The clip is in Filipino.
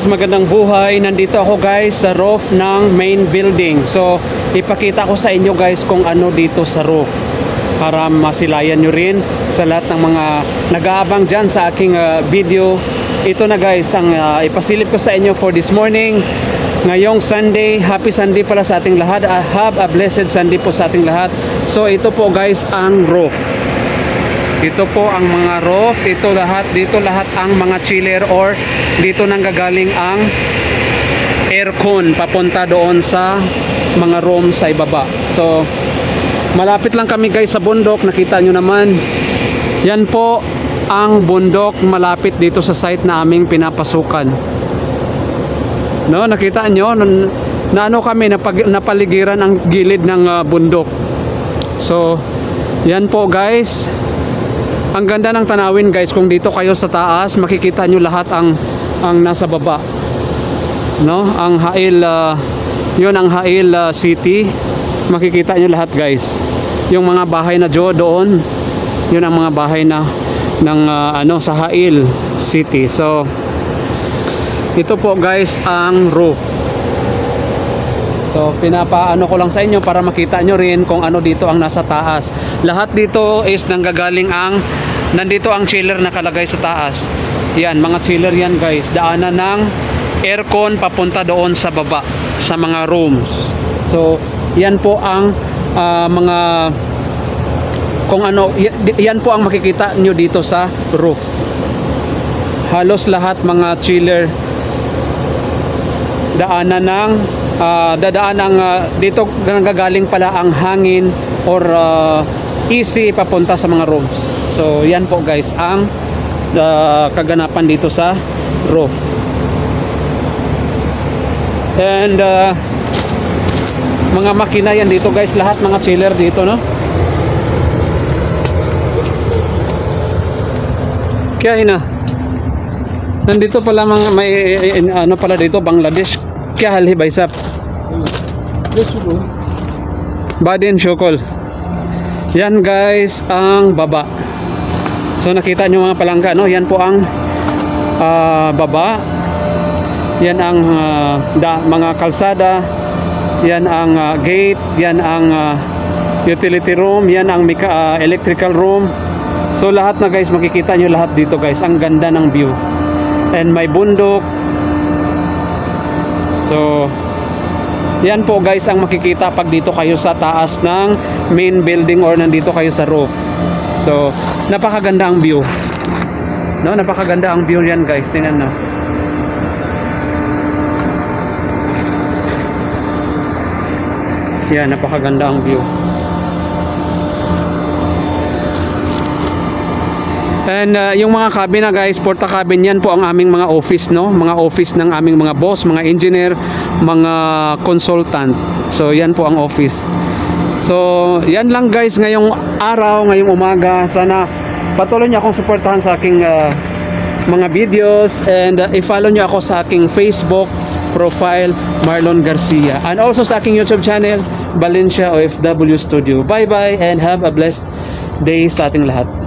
guys, magandang buhay. Nandito ako guys sa roof ng main building. So, ipakita ko sa inyo guys kung ano dito sa roof para masilayan nyo rin sa lahat ng mga nag-aabang dyan sa aking ah, video. Ito na guys, ang ah, ipasilip ko sa inyo for this morning. Ngayong Sunday, happy Sunday pala sa ating lahat. Ah, have a blessed Sunday po sa ating lahat. So, ito po guys ang roof. Ito po ang mga roof, ito lahat, dito lahat ang mga chiller or dito nang gagaling ang aircon papunta doon sa mga room sa ibaba. So, malapit lang kami guys sa bundok, nakita nyo naman. Yan po ang bundok malapit dito sa site na aming pinapasukan. No, nakita nyo, na, ano kami, napag, napaligiran ang gilid ng ah, bundok. So, yan po guys. Ang ganda ng tanawin guys kung dito kayo sa taas makikita nyo lahat ang ang nasa baba. No? Ang Hail uh, 'yun ang Hail uh, City. Makikita nyo lahat guys. Yung mga bahay na jo doon, 'yun ang mga bahay na ng uh, ano sa Hail City. So ito po guys ang roof. So pinapaano ko lang sa inyo para makita nyo rin kung ano dito ang nasa taas. Lahat dito is nanggagaling ang nandito ang chiller nakalagay sa taas. Yan, mga chiller yan guys. Daanan ng aircon papunta doon sa baba sa mga rooms. So yan po ang ah, mga kung ano yan po ang makikita nyo dito sa roof. Halos lahat mga chiller daanan ng ah, dadaan ng ah, dito nanggagaling pala ang hangin or ah, easy papunta sa mga rooms. So yan po guys ang ah, kaganapan dito sa roof. And ah, mga makina yan dito guys, lahat mga chiller dito no. Kaya ina. Nandito pala mga may eh, eh, ano pala dito Bangladesh. Kaya halhi baisap. Badin Shokol. Yan guys ang baba. So nakita nyo mga palangga no? Yan po ang ah, baba. Yan ang ah, da, mga kalsada. Yan ang ah, gate, yan ang ah, utility room, yan ang ah, electrical room. So lahat na guys makikita nyo lahat dito guys. Ang ganda ng view. And may bundok. So yan po guys ang makikita pag dito kayo sa taas ng main building or nandito kayo sa roof. So, napakaganda ang view. No, napakaganda ang view yan guys. Tingnan no. Yan, napakaganda ang view. And uh, yung mga cabin na guys, porta cabin yan po ang aming mga office, no? Mga office ng aming mga boss, mga engineer, mga consultant. So yan po ang office. So yan lang guys ngayong araw, ngayong umaga. Sana patuloy niyo akong suportahan sa aking uh, mga videos and uh, i-follow niyo ako sa aking Facebook profile Marlon Garcia and also sa aking YouTube channel Valencia OFW Studio. Bye bye and have a blessed day sa ating lahat.